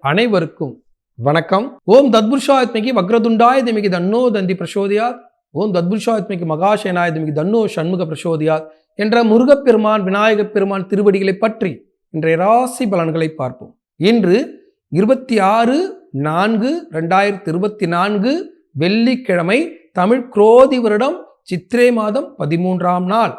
அனைவருக்கும் வணக்கம். ஓம் தத்புருஷாத்மிகி வக்ரதுண்டாய திமிகி தன்னோ தந்தி பிரசோதியாத். ஓம் தத்புருஷாத்மிகி மகாசேனாய திமிகி தன்னோ சண்முக பிரசோதியாத் என்ற முருகப்பெருமான் விநாயகப் பெருமான் திருவடிகளை பற்றி இன்றைய ராசி பலன்களை பார்ப்போம். இன்று இருபத்தி ஆறு நான்கு ரெண்டாயிரத்தி இருபத்தி நான்கு வெள்ளிக்கிழமை தமிழ் குரோதி வருடம் சித்திரை மாதம் பதிமூன்றாம் நாள்.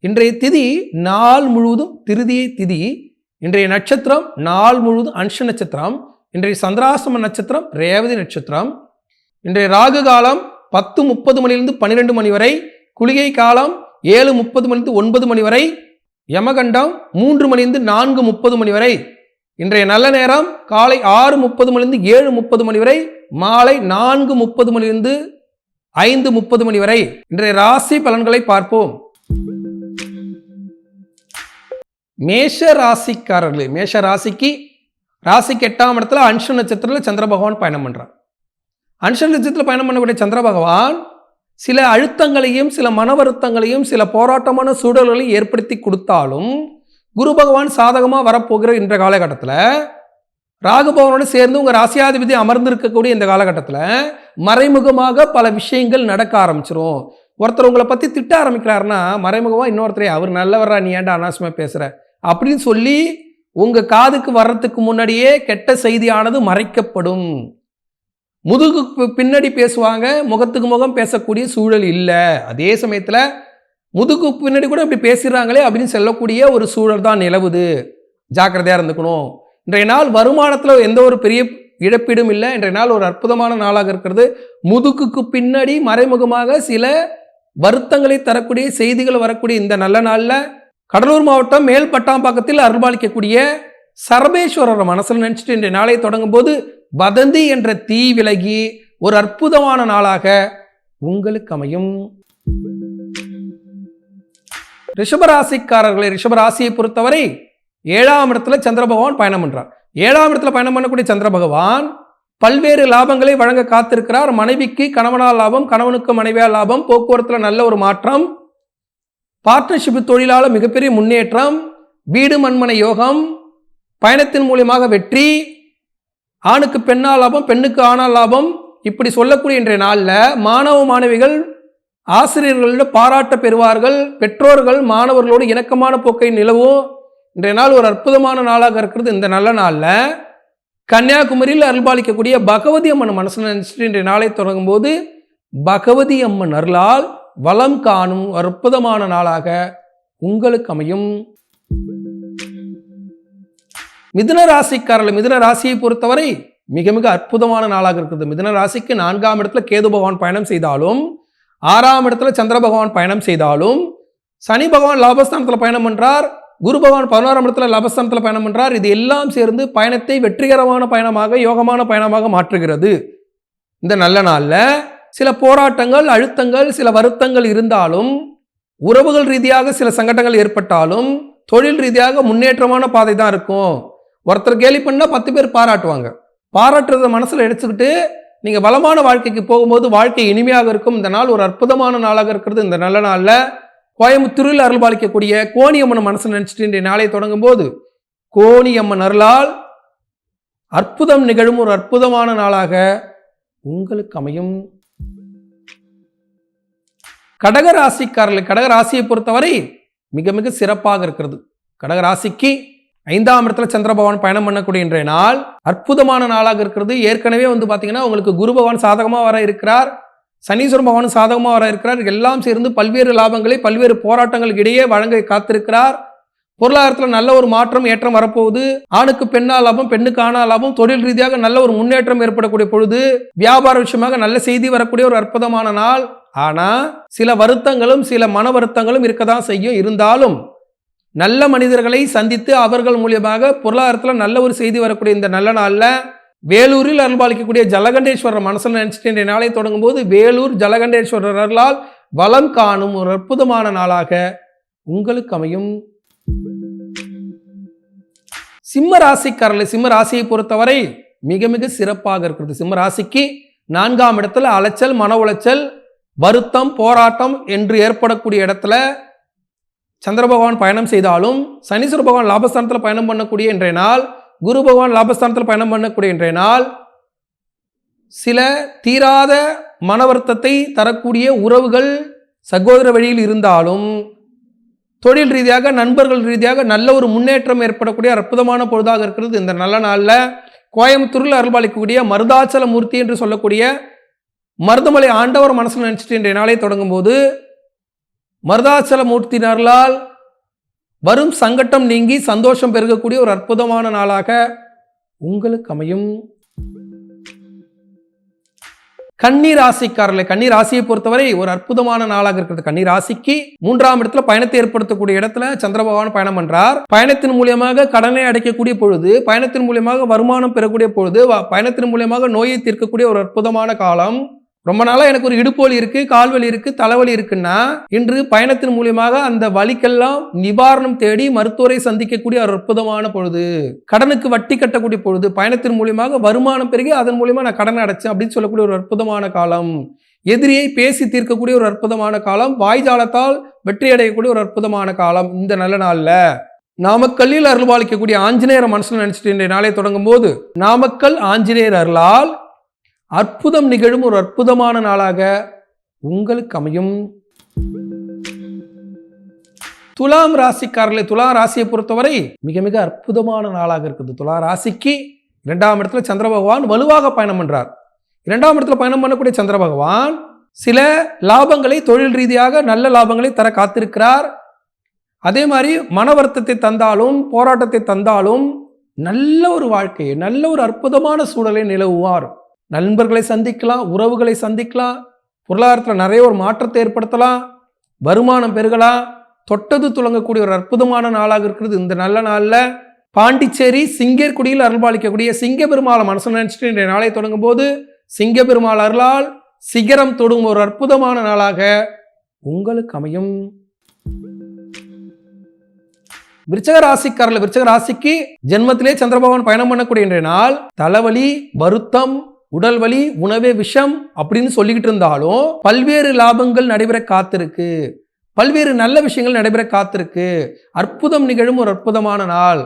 இன்றைய திதி நாள் முழுவதும் திருதியை திதி இன்றைய நட்சத்திரம் நாள் முழுவதும் அன்ஷ நட்சத்திரம். இன்றைய சந்திராசிரம நட்சத்திரம் ரேவதி நட்சத்திரம். இன்றைய ராகு காலம் பத்து முப்பது மணிலிருந்து பன்னிரெண்டு மணி வரை. குளிகை காலம் ஏழு முப்பது மணிலிருந்து ஒன்பது மணி வரை. யமகண்டம் மூன்று மணிலிருந்து நான்கு முப்பது மணி வரை. இன்றைய நல்ல நேரம் காலை ஆறு முப்பது மணிலிருந்து ஏழு முப்பது மணி வரை. மாலை நான்கு முப்பது மணிலிருந்து ஐந்து முப்பது மணி வரை. இன்றைய ராசி பலன்களை பார்ப்போம். மேஷ ராசிக்காரர்களே மேஷ ராசிக்கு ராசிக்கு எட்டாம் இடத்துல அன்ஷ நட்சத்திரத்தில் சந்திர பகவான் பயணம் பண்ணுறான் அன்ஷ நட்சத்திரத்தில் பயணம் பண்ணக்கூடிய சந்திர பகவான் சில அழுத்தங்களையும் சில மன வருத்தங்களையும் சில போராட்டமான சூழல்களையும் ஏற்படுத்தி கொடுத்தாலும் குரு பகவான் சாதகமாக வரப்போகிற இந்த காலகட்டத்தில் ராகு பகவானோடு சேர்ந்து உங்கள் ராசியாதிபதி அமர்ந்திருக்கக்கூடிய இந்த காலகட்டத்தில் மறைமுகமாக பல விஷயங்கள் நடக்க ஆரம்பிச்சிரும். ஒருத்தர் உங்களை பற்றி திட்ட ஆரம்பிக்கிறாருன்னா மறைமுகமாக இன்னொருத்தரே அவர் நல்லவரா நீ ஏன்டா அனாவசியமாக பேசுகிற அப்படின்னு சொல்லி உங்கள் காதுக்கு வர்றதுக்கு முன்னாடியே கெட்ட செய்தியானது மறைக்கப்படும். முதுகுக்கு பின்னாடி பேசுவாங்க முகத்துக்கு முகம் பேசக்கூடிய சூழல் இல்லை. அதே சமயத்தில் முதுகு பின்னாடி கூட இப்படி பேசுகிறாங்களே அப்படின்னு சொல்லக்கூடிய ஒரு சூழல் தான் நிலவுது. ஜாக்கிரதையாக இருந்துக்கணும். இன்றைய நாள் வருமானத்தில் எந்த ஒரு பெரிய இழப்பீடும் இல்லை. இன்றைய நாள் ஒரு அற்புதமான நாளாக இருக்கிறது. முதுகுக்கு பின்னாடி மறைமுகமாக சில வருத்தங்களை தரக்கூடிய செய்திகள் வரக்கூடிய இந்த நல்ல நாளில் கடலூர் மாவட்டம் மேல் பட்டாம்பாக்கத்தில் அருள்பாலிக்கக்கூடிய சரபேஸ்வரர் மனசில் நினச்சிட்டு இன்றைய நாளை தொடங்கும் போது வதந்தி என்ற தீ விலகி ஒரு அற்புதமான நாளாக உங்களுக்கு அமையும். ரிஷபராசிக்காரர்களை ரிஷபராசியை பொறுத்தவரை ஏழாம் இடத்துல சந்திர பகவான் பயணம் பண்றார். ஏழாம் இடத்துல பயணம் பண்ணக்கூடிய சந்திர பகவான் பல்வேறு லாபங்களை வழங்க காத்திருக்கிறார். மனைவிக்கு கணவனால் லாபம் கணவனுக்கு மனைவியால் லாபம் போக்குவரத்தில் நல்ல ஒரு மாற்றம் பார்ட்னர்ஷிப் தொழிலாளர் மிகப்பெரிய முன்னேற்றம் வீடு மண்மனை யோகம் பயணத்தின் மூலியமாக வெற்றி ஆணுக்கு பெண்ணால் லாபம் பெண்ணுக்கு ஆணால் லாபம் இப்படி சொல்லக்கூடிய இன்றைய நாளில் மாணவ மாணவிகள் ஆசிரியர்களிடம் பாராட்ட பெறுவார்கள் பெற்றோர்கள் மாணவர்களோடு இணக்கமான போக்கை நிலவும். இன்றைய நாள் ஒரு அற்புதமான நாளாக இருக்கிறது இந்த நல்ல நாளில். கன்னியாகுமரியில் அருள்பாலிக்கக்கூடிய பகவதி அம்மன் மனசு நினச்சிட்டு இன்றைய நாளை தொடங்கும் போது பகவதி அம்மன் அருளால் வளம் காணும் அற்புதமான நாளாக உங்களுக்கு அமையும். மிதுன ராசிக்காரர்கள் மிதுன ராசியை பொறுத்தவரை மிக மிக அற்புதமான நாளாக இருக்குது. மிதுன ராசிக்கு நான்காம் இடத்துல கேது பகவான் பயணம் செய்தாலும் ஆறாம் இடத்துல சந்திர பகவான் பயணம் செய்தாலும் சனி பகவான் லாபஸ்தானத்தில் பயணம் பண்ணுறார் குரு பகவான் பதினோராம் இடத்துல லாபஸ்தானத்தில் பயணம் பண்ணுறார் இது எல்லாம் சேர்ந்து பயணத்தை வெற்றிகரமான பயணமாக யோகமான பயணமாக மாற்றுகிறது. இந்த நல்ல நாளில் சில போராட்டங்கள் அழுத்தங்கள் சில வருத்தங்கள் இருந்தாலும் உறவுகள் ரீதியாக சில சங்கடங்கள் ஏற்பட்டாலும் தொழில் ரீதியாக முன்னேற்றமான பாதை தான் இருக்கும். ஒருத்தர் கேலி பண்ணால் பத்து பேர் பாராட்டுவாங்க. பாராட்டுறத மனசில் எடுத்துக்கிட்டு நீங்கள் வளமான வாழ்க்கைக்கு போகும்போது வாழ்க்கை இனிமையாக இருக்கும். இந்த நாள் ஒரு அற்புதமான நாளாக இருக்கிறது. இந்த நல்ல நாளில் கோயம்புத்தூரில் அருள் பாலிக்கக்கூடிய கோணியம்மன் மனசு நினச்சிட்டு இன்றைய நாளை தொடங்கும் போது கோணியம்மன் அருளால் அற்புதம் நிகழும் ஒரு அற்புதமான நாளாக உங்களுக்கு அமையும். கடகராசிக்காரர்கள் கடகராசியை பொறுத்தவரை மிக மிக சிறப்பாக இருக்கிறது. கடகராசிக்கு ஐந்தாம் இடத்துல சந்திரபவன் பயணம் பண்ணக்கூடிய இன்றைய நாள் அற்புதமான நாளாக இருக்கிறது. ஏற்கனவே வந்து பார்த்தீங்கன்னா உங்களுக்கு குரு பகவான் சாதகமாக வர இருக்கிறார். சனீஸ்வரன் பகவான் சாதகமாக வர இருக்கிறார். எல்லாம் சேர்ந்து பல்வேறு லாபங்களை பல்வேறு போராட்டங்களுக்கு இடையே வழங்க காத்திருக்கிறார். பொருளாதாரத்தில் நல்ல ஒரு மாற்றம் ஏற்றம் வரப்போகுது. ஆணுக்கு பெண்ணா லாபம் பெண்ணுக்கு ஆனா லாபம் தொழில் ரீதியாக நல்ல ஒரு முன்னேற்றம் ஏற்படக்கூடிய பொழுது வியாபார விஷயமாக நல்ல செய்தி வரக்கூடிய ஒரு அற்புதமான நாள். ஆனால் சில வருத்தங்களும் சில மன வருத்தங்களும் இருக்கதான் செய்யும். இருந்தாலும் நல்ல மனிதர்களை சந்தித்து அவர்கள் மூலியமாக பொருளாதாரத்தில் நல்ல ஒரு செய்தி வரக்கூடிய இந்த நல்ல நாளில் வேலூரில் அருள்பாலிக்கக்கூடிய ஜலகண்டேஸ்வரர் மனசில் நினச்சிட்டு இன்றைய நாளை தொடங்கும் போது வேலூர் ஜலகண்டேஸ்வரர் அருளால் வளம் காணும் ஒரு அற்புதமான நாளாக உங்களுக்கு அமையும். சிம்ம ராசிக்காரர்கள் சிம்ம ராசியை பொறுத்தவரை மிக மிக சிறப்பாக இருக்கிறது. சிம்ம ராசிக்கு நான்காம் இடத்துல அலைச்சல் மன உளைச்சல் வருத்தம் போராட்டம் என்று ஏற்படக்கூடிய இடத்துல சந்திர பகவான் பயணம் செய்தாலும் சனீஸ்வர பகவான் லாபஸ்தானத்தில் பயணம் பண்ணக்கூடிய இன்றைய நாள் குரு பகவான் லாபஸ்தானத்தில் பயணம் பண்ணக்கூடிய இன்றைய நாள் சில தீராத மன வருத்தத்தை தரக்கூடிய உறவுகள் சகோதர வழியில் இருந்தாலும் தொழில் ரீதியாக நண்பர்கள் ரீதியாக நல்ல ஒரு முன்னேற்றம் ஏற்படக்கூடிய அற்புதமான பொழுதாக இருக்கிறது. இந்த நல்ல நாளில் கோயம்புத்தூரில் அருள்பாலிக்கக்கூடிய மருதாச்சல மூர்த்தி என்று சொல்லக்கூடிய மருதமலை ஆண்டவர் மனசில் நினச்சிட்டு இன்றைய நாளை தொடங்கும் போது மருதாச்சல மூர்த்தினர்களால் வரும் சங்கட்டம் நீங்கி சந்தோஷம் பெருகக்கூடிய ஒரு அற்புதமான நாளாக உங்களுக்கு அமையும். கன்னி ராசிக்காரர்கள் கன்னி ராசியை பொறுத்தவரை ஒரு அற்புதமான நாளாக இருக்கிறது. கன்னி ராசிக்கு மூன்றாம் இடத்துல பயணத்தை ஏற்படுத்தக்கூடிய இடத்துல சந்திர பகவான் பயணம் பண்றார். பயணத்தின் மூலியமாக கடனை அடைக்கக்கூடிய பொழுது பயணத்தின் மூலியமாக வருமானம் பெறக்கூடிய பொழுது பயணத்தின் மூலியமாக நோயை தீர்க்கக்கூடிய ஒரு அற்புதமான காலம். ரொம்ப நாளாக எனக்கு ஒரு இடுப்பு வலி இருக்கு கால்வலி இருக்கு தலைவலி இருக்குன்னா இன்று பயணத்தின் மூலியமாக அந்த வலிக்கெல்லாம் நிவாரணம் தேடி மருத்துவரை சந்திக்கக்கூடிய ஒரு அற்புதமான பொழுது. கடனுக்கு வட்டி கட்டக்கூடிய பொழுது பயணத்தின் மூலியமாக வருமானம் பெருகி அதன் மூலியமாக நான் கடன் அடைச்சேன் அப்படின்னு சொல்லக்கூடிய ஒரு அற்புதமான காலம். எதிரியை பேசி தீர்க்கக்கூடிய ஒரு அற்புதமான காலம் வாய்ஜாலத்தால் வெற்றி அடையக்கூடிய ஒரு அற்புதமான காலம் இந்த நல்ல நாளில். நாமக்கல்லில் அருள்பாலிக்கக்கூடிய ஆஞ்சநேயர் மனசில் நினைச்சிட்டு இன்றைய நாளை தொடங்கும் போது நாமக்கல் ஆஞ்சநேயர் அருளால் அற்புதம் நிகழும் ஒரு அற்புதமான நாளாக உங்களுக்கு அமையும். துலாம் ராசிக்காரர்களே துலா ராசியை பொறுத்தவரை மிக மிக அற்புதமான நாளாக இருக்குது. துலா ராசிக்கு இரண்டாம் இடத்துல சந்திர பகவான் வலுவாக பயணம் பண்றார். இரண்டாம் இடத்துல பயணம் பண்ணக்கூடிய சந்திர பகவான் சில லாபங்களை தொழில் ரீதியாக நல்ல லாபங்களை தர காத்திருக்கிறார். அதே மாதிரி மன வருத்தத்தை தந்தாலும் போராட்டத்தை தந்தாலும் நல்ல ஒரு வாழ்க்கையை நல்ல ஒரு அற்புதமான சூழலை நிலவுவார். நண்பர்களை சந்திக்கலாம் உறவுகளை சந்திக்கலாம் பொருளாதாரத்தில் நிறைய ஒரு மாற்றத்தை ஏற்படுத்தலாம் வருமானம் பெருகலாம். தொட்டது துளங்கக்கூடிய ஒரு அற்புதமான நாளாக இருக்கிறது இந்த நல்ல நாளில். பாண்டிச்சேரி சிங்கர்குடியில் அருள்பாலிக்கக்கூடிய சிங்க பெருமாளை மனசு நினச்சிட்டு இன்றைய நாளை தொடங்கும் போது சிங்க பெருமாள் அருளால் சிகரம் தொடும் ஒரு அற்புதமான நாளாக உங்களுக்கு அமையும். விருச்சக ராசிக்காரர்கள் விருச்சக ராசிக்கு ஜென்மத்திலே சந்திரபகவான் பயணம் பண்ணக்கூடிய இன்றைய நாள் தலைவலி வருத்தம் உடல் வலி உணவே விஷம் அப்படின்னு சொல்லிக்கிட்டு இருந்தாலும் பல்வேறு லாபங்கள் நடைபெற காத்திருக்கு. பல்வேறு நல்ல விஷயங்கள் நடைபெற காத்திருக்கு. அற்புதம் நிகழும் ஒரு அற்புதமான நாள்.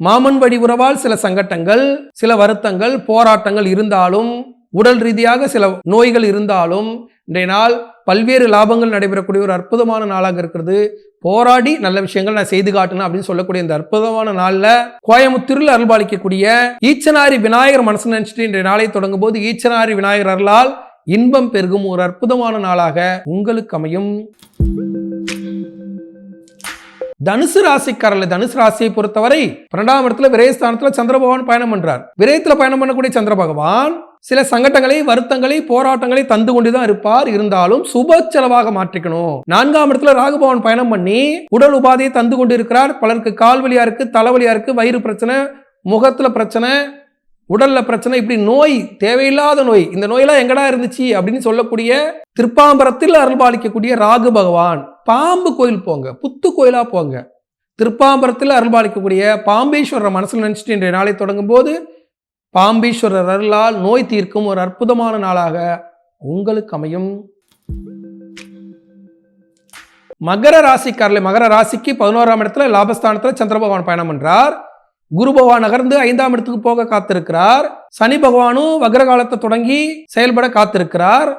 மாமன் வழி உறவால் சில சங்கட்டங்கள் சில வருத்தங்கள் போராட்டங்கள் இருந்தாலும் உடல் ரீதியாக சில நோய்கள் இருந்தாலும் இன்றைய நாள் பல்வேறு லாபங்கள் நடைபெறக்கூடிய ஒரு அற்புதமான நாளாக இருக்கிறது. போராடி நல்ல விஷயங்கள் நான் செய்து காட்டணும் அப்படின்னு சொல்லக்கூடிய இந்த அற்புதமான நாளில் கோயம்புத்தூரில் அருள்பாலிக்கக்கூடிய ஈச்சனாரி விநாயகர் மனசு நினைச்சிட்டு இன்றைய நாளை தொடங்கும் போது ஈச்சனாரி விநாயகர் அருளால் இன்பம் பெருகும் ஒரு அற்புதமான நாளாக உங்களுக்கு அமையும். தனுசு ராசிக்காரர்ல தனுசு ராசியை பொறுத்தவரை பன்னெண்டாம் இடத்துல விரயஸ்தானத்துல சந்திர பகவான் பயணம் பண்றார். விரயத்துல பயணம் பண்ணக்கூடிய சந்திர பகவான் சில சங்கடங்களை வருத்தங்களை போராட்டங்களை தந்து கொண்டுதான் இருப்பார். இருந்தாலும் சுப செலவாக மாற்றிக்கணும். நான்காம் இடத்துல ராகுபவன் பயணம் பண்ணி உடல் உபாதையை தந்து கொண்டு இருக்கிறார் பலருக்கு கால்வலியா இருக்கு தலைவலியா இருக்கு வயிறு பிரச்சனை முகத்துல பிரச்சனை உடலில் பிரச்சனை இப்படி நோய் தேவையில்லாத நோய் இந்த நோயெல்லாம் எங்கடா இருந்துச்சு? அப்படின்னு சொல்லக்கூடிய திருப்பாம்பரத்தில் அருள்பாலிக்கக்கூடிய ராகு பகவான் பாம்பு கோயில் போங்க புத்து கோயிலாக போங்க. திருப்பாம்பரத்தில் அருள்பாலிக்கக்கூடிய பாம்பேஸ்வரர் மனசில் நினச்சிட்டு இன்றைய நாளை தொடங்கும் போது பாம்பீஸ்வரர் அருளால் நோய் தீர்க்கும் ஒரு அற்புதமான நாளாக உங்களுக்கு அமையும். மகர ராசிக்காரர்களை மகர ராசிக்கு பதினோராம் இடத்துல லாபஸ்தானத்தில் சந்திர பகவான் பயணம் பண்ணுறார் குரு பகவான் நகர்ந்து ஐந்தாம் இடத்துக்கு போக காத்திருக்கிறார். சனி பகவானும் வக்ரகாலத்தை தொடங்கி செயல்பட காத்திருக்கிறார்.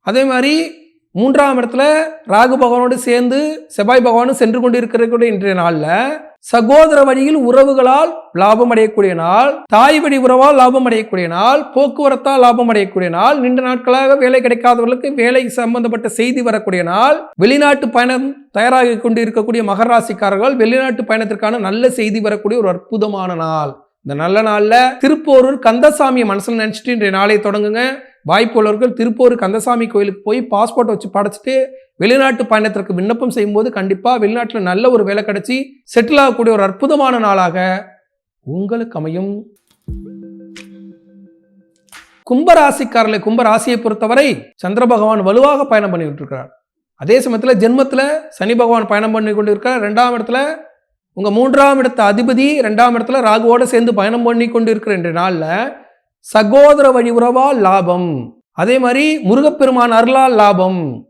அதே மாதிரி மூன்றாம் இடத்துல ராகு பகவானோடு சேர்ந்து செவ்வாய் பகவானும் சென்று கொண்டு இருக்கிற இன்றைய நாளில் சகோதர வழியில் உறவுகளால் லாபம் அடையக்கூடிய நாள் தாய் வழி உறவால் லாபம் அடையக்கூடிய நாள் போக்குவரத்தால் லாபம் அடையக்கூடிய நாள் நீண்ட நாட்களாக வேலை கிடைக்காதவர்களுக்கு வேலை சம்பந்தப்பட்ட செய்தி வரக்கூடிய நாள் வெளிநாட்டு பயணம் தயாராகி கொண்டு இருக்கக்கூடிய மகராசிக்காரர்கள் வெளிநாட்டு பயணத்திற்கான நல்ல செய்தி வரக்கூடிய ஒரு அற்புதமான நாள். இந்த நல்ல நாளில் திருப்போரூர் கந்தசாமியை மனசில் நினைச்சிட்டு இன்றைய நாளை தொடங்குங்க. வாய்ப்புள்ளவர்கள் திருப்பூர் கந்தசாமி கோயிலுக்கு போய் பாஸ்போர்ட் வச்சு படைச்சிட்டு வெளிநாட்டு பயணத்திற்கு விண்ணப்பம் செய்யும்போது கண்டிப்பாக வெளிநாட்டில் நல்ல ஒரு வேலை கிடைச்சி செட்டில் ஆகக்கூடிய ஒரு அற்புதமான நாளாக உங்களுக்கு அமையும். கும்பராசிக்காரர்களை கும்பராசியை பொறுத்தவரை சந்திர பகவான் வலுவாக பயணம் பண்ணிக்கிட்டு இருக்கிறார் அதே சமயத்தில் ஜென்மத்தில் சனி பகவான் பயணம் பண்ணி கொண்டு இருக்கிறார் ரெண்டாம் இடத்துல உங்கள் மூன்றாம் இடத்த அதிபதி ரெண்டாம் இடத்துல ராகுவோடு சேர்ந்து பயணம் பண்ணி கொண்டு இருக்கிற நாளில் சகோதர வழி உறவால் லாபம். அதே மாதிரி முருகப்பெருமான் அருளால் லாபம்.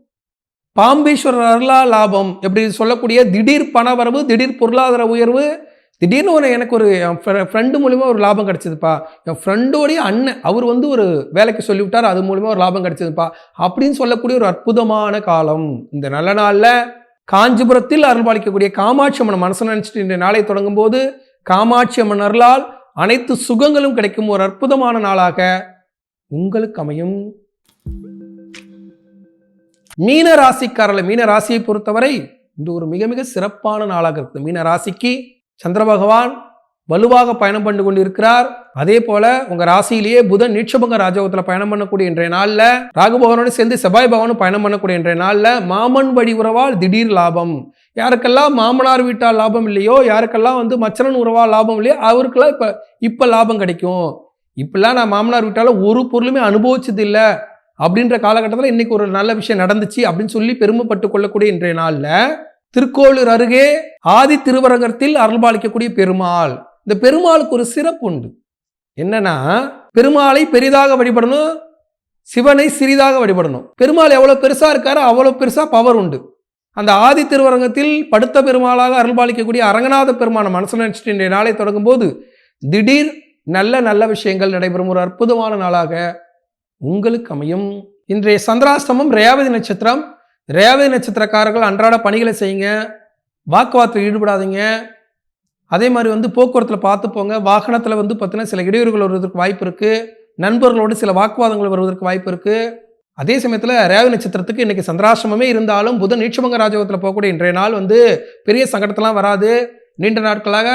பாம்பீஸ்வரர் அருளா லாபம் எப்படி சொல்லக்கூடிய திடீர் பணவரவு திடீர் பொருளாதார உயர்வு திடீர்னு ஒரு எனக்கு ஒரு என் ஃப்ரெண்டு மூலிமா ஒரு லாபம் கிடச்சிதுப்பா. என் ஃப்ரெண்டோடைய அண்ணன் அவர் வந்து ஒரு வேலைக்கு சொல்லிவிட்டார் அது மூலிமா ஒரு லாபம் கிடச்சிதுப்பா. அப்படின்னு சொல்லக்கூடிய ஒரு அற்புதமான காலம். இந்த நல்ல நாளில் காஞ்சிபுரத்தில் அருள்பாலிக்கக்கூடிய காமாட்சி அம்மன் மனசு நினச்சிட்டு இந்த நாளை தொடங்கும் போது காமாட்சி அம்மன் அருளால் அனைத்து சுகங்களும் கிடைக்கும் ஒரு அற்புதமான நாளாக உங்களுக்கு அமையும். மீன ராசிக்காரர்கள் மீன ராசியை பொறுத்தவரை இந்த ஒரு மிக மிக சிறப்பான நாளாக இருக்குது. மீன ராசிக்கு சந்திர பகவான் வலுவாக பயணம் பண்ணி கொண்டிருக்கிறார். அதே போல உங்க ராசியிலேயே புதன் நீட்சபங்க ராஜகத்துல பயணம் பண்ணக்கூடிய இன்றைய நாள்ல ராகு பகவானோடு சேர்ந்து செவ்வாய் பகவானும் பயணம் பண்ணக்கூடிய இன்றைய நாள்ல மாமன் வழி உறவால் திடீர் லாபம். யாருக்கெல்லாம் மாமனார் வீட்டால் லாபம் இல்லையோ யாருக்கெல்லாம் வந்து மச்சரன் உறவால் லாபம் இல்லையோ அவருக்கெல்லாம் இப்ப இப்ப லாபம் கிடைக்கும். இப்பெல்லாம் நான் மாமனார் வீட்டால ஒரு பொருளுமே அனுபவிச்சது இல்லை அப்படின்ற காலகட்டத்தில் இன்னைக்கு ஒரு நல்ல விஷயம் நடந்துச்சு அப்படின்னு சொல்லி பெருமைப்பட்டு கொள்ளக்கூடிய இன்றைய நாளில் திருக்கோளூர் அருகே ஆதி திருவரங்கத்தில் அருள்பாலிக்கக்கூடிய பெருமாள். இந்த பெருமாளுக்கு ஒரு சிறப்பு உண்டு. என்னன்னா பெருமாளை பெரிதாக வழிபடணும் சிவனை சிறிதாக வழிபடணும். பெருமாள் எவ்வளோ பெருசாக இருக்காரோ அவ்வளோ பெருசாக பவர் உண்டு. அந்த ஆதி திருவரங்கத்தில் படுத்த பெருமாளாக அருள்பாலிக்கக்கூடிய அரங்கநாத பெருமான மனசு நினச்சிட்டு இன்றைய நாளை தொடங்கும் போது திடீர் நல்ல நல்ல விஷயங்கள் நடைபெறும். ஒரு அற்புதமான நாளாக உங்களுக்கு அமையும். இன்றைய சந்திராஷ்டமம் ரேவதி நட்சத்திரம். ரேவதி நட்சத்திரக்காரர்கள் அன்றாட பணிகளை செய்யுங்க. வாக்குவாதத்தில் ஈடுபடாதீங்க. அதே மாதிரி வந்து போக்குவரத்தில் பார்த்து போங்க. வாகனத்தில் வந்து பார்த்தீங்கன்னா சில இடையூறுகள் வருவதற்கு வாய்ப்பு இருக்குது நண்பர்களோடு சில வாக்குவாதங்கள் வருவதற்கு வாய்ப்பு இருக்குது அதே சமயத்தில் ரேவதி நட்சத்திரத்துக்கு இன்றைக்கி சந்திராசிரமமே இருந்தாலும் புதன் நீட்சமங்க ராஜகத்தில் போகக்கூடிய இன்றைய நாள் வந்து பெரிய சங்கடத்தெல்லாம் வராது. நீண்ட நாட்களாக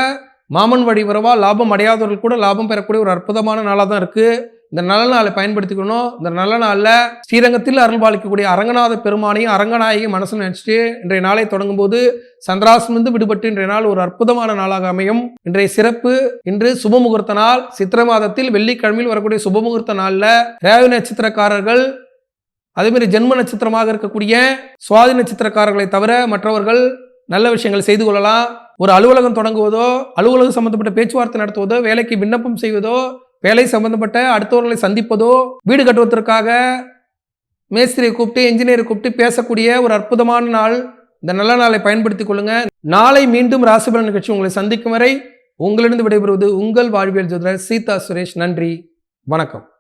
மாமன் வழி உறவாக லாபம் அடையாதவர்கள் கூட லாபம் பெறக்கூடிய ஒரு அற்புதமான நாளாக தான் இருக்குது இந்த நல்ல நாளை பயன்படுத்திக்கணும். இந்த நல்ல நாளில் ஸ்ரீரங்கத்தில் அருள்பாலிக்கக்கூடிய அரங்கநாத பெருமானையும் அரங்கநாயகையும் மனசில் நினச்சிட்டு இன்றைய நாளை தொடங்கும் போது சந்திராசிலிருந்து விடுபட்டு இன்றைய நாள் ஒரு அற்புதமான நாளாக அமையும். இன்றைய சிறப்பு இன்று சுபமுகூர்த்த நாள். சித்திர மாதத்தில் வெள்ளிக்கிழமையில் வரக்கூடிய சுபமுகூர்த்த நாளில் ரேவி நட்சத்திரக்காரர்கள் அதேமாரி ஜென்ம நட்சத்திரமாக இருக்கக்கூடிய சுவாதி நட்சத்திரக்காரர்களை தவிர மற்றவர்கள் நல்ல விஷயங்கள் செய்து கொள்ளலாம். ஒரு அலுவலகம் தொடங்குவதோ அலுவலகம் சம்பந்தப்பட்ட பேச்சுவார்த்தை நடத்துவதோ வேலைக்கு விண்ணப்பம் செய்வதோ வேலை சம்பந்தப்பட்ட அடுத்தவர்களை சந்திப்பதோ வீடு கட்டுவதற்காக மேஸ்திரியை கூப்பிட்டு என்ஜினியரை கூப்பிட்டு பேசக்கூடிய ஒரு அற்புதமான நாள். இந்த நல்ல நாளை பயன்படுத்திக் கொள்ளுங்க. நாளை மீண்டும் ராசிபலன் நிகழ்ச்சி உங்களை சந்திக்கும் வரை உங்களிடம் விடைபெறுவது உங்கள் வாழ்வியல் ஜோதிடர் சீதா சுரேஷ். நன்றி. வணக்கம்.